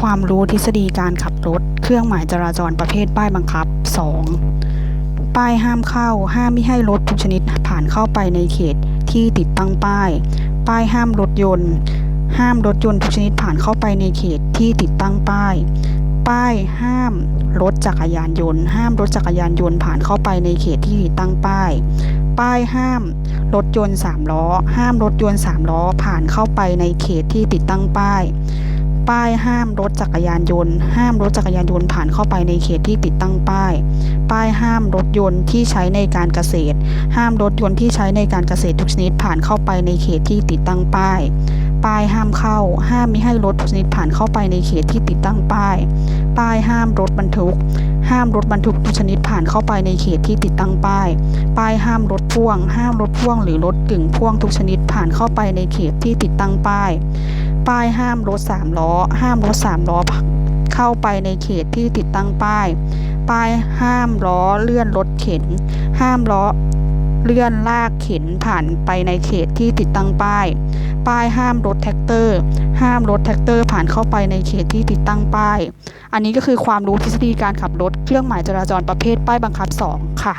ความรู้ทฤษฎีการขับรถ เครื่องหมายจราจรประเภทป้ายบังคับ 2. ป้ายห้ามเข้า ห้ามไม่ให้รถทุกชนิดผ่านเข้าไปในเขตที่ติดตั้งป้าย ป้ายห้ามรถยนต์ ห้ามรถยนต์ทุกชนิดผ่านเข้าไปในเขตที่ติดตั้งป้าย ป้ายห้ามรถจักรยานยนต์ ห้ามรถจักรยานยนต์ผ่านเข้าไปในเขตที่ติดตั้งป้าย ป้ายห้ามรถยนต์สามล้อ ห้ามรถยนต์สามล้อผ่านเข้าไปในเขตที่ติดตั้งป้าย ป้ายห้ามรถจักรยานยนต์ ห้ามรถจักรยานยนต์ผ่านเข้าไปในเขตที่ติดตั้งป้าย ป้ายห้ามรถยนต์ที่ใช้ในการเกษตร ห้ามรถยนต์ที่ใช้ในการเกษตรทุกชนิดผ่านเข้าไปในเขตที่ติดตั้งป้าย ป้ายห้ามเข้า ห้ามมิให้รถทุกชนิดผ่านเข้าไปในเขตที่ติดตั้งป้าย ป้ายห้ามรถบรรทุก ห้ามรถบรรทุกทุกชนิดผ่านเข้าไปในเขตที่ติดตั้งป้าย ป้ายห้ามรถพ่วง ห้ามรถพ่วง หรือรถกึ่งพ่วงทุกชนิดผ่านเข้าไปในเขตที่ติดตั้งป้าย ป้ายห้ามรถสามล้อ ห้ามรถสามล้อเข้าไปในเขตที่ติดตั้งป้าย ป้ายห้ามล้อเลื่อนรถเข็น ห้ามล้อเลื่อนลากเข็นผ่านไปในเขตที่ติดตั้งป้าย ป้ายห้ามรถแท็กเตอร์ ห้ามรถแท็กเตอร์ผ่านเข้าไปในเขตที่ติดตั้งป้าย อันนี้ก็คือความรู้ทฤษฎีการขับรถ เครื่องหมายจราจรประเภทป้ายบังคับ 2 ค่ะ